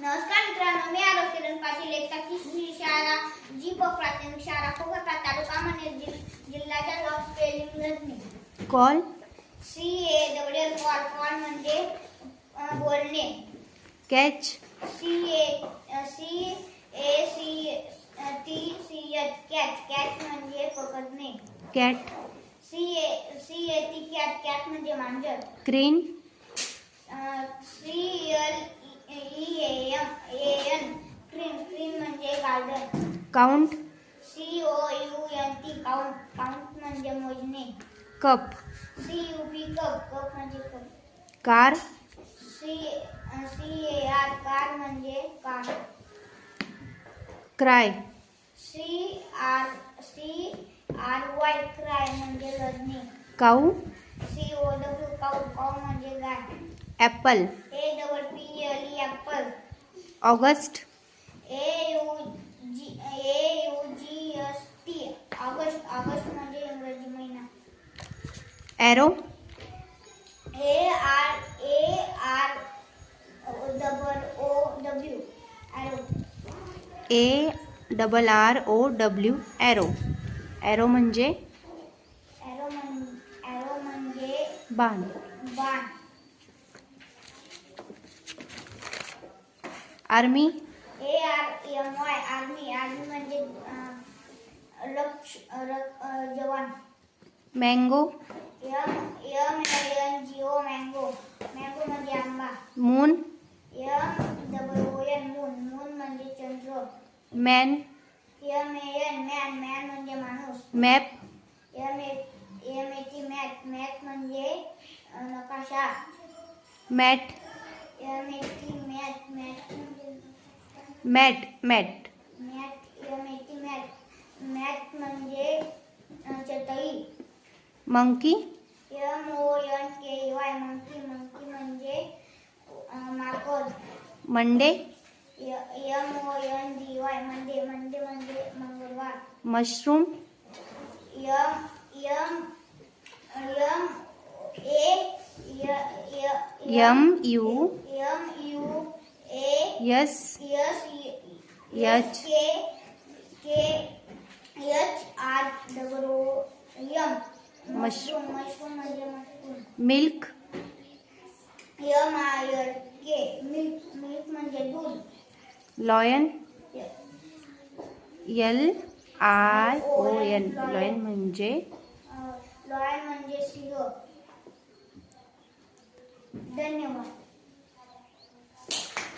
नमस्कार मित्रांनो मी आरोग्य किरण पाटील एकता तिसरी शाळा जी प प्राथमिक शाळा कोकटा तालुका जिल- जिल्हा Jalgaon spelling Ratni call? C A W call call म्हणजे बोलणे. Catch? C A C A C T C H catch catch म्हणजे पकडणे. Cat? C A C A T cat cat म्हणजे मांजर. Clean C L E M A N cream cream म्हणजे garden count C O U N T count count म्हणजे मोजणे. Cup C U P cup cup म्हणजे cup car C C A R car म्हणजे car cry C R C R Y cry म्हणजे रडणे cow C O W cow cow म्हणजे गाय. Apple A double P L E apple August A U G A U G S T August August म्हणजे इंग्रजी महिना arrow A R A R double O W arrow A double R O W arrow arrow म्हणजे बाण. बाण. Army A R M Y army army म्हणजे अं, लक्ष अं, जवान. Mango म्हणजे आंबा मून मून म्हणजे चंद्र म्हणजे माणूस मॅप म्हणजे नकाशा मॅट म्हणजे mat mat math M A T math math म्हणजे अ, चटई monkey Monday mushroom yum U yum U A yes H. K K H R O yum mushroom milk. Lion L I O N lion म्हणजे? सिंह धन्यवाद.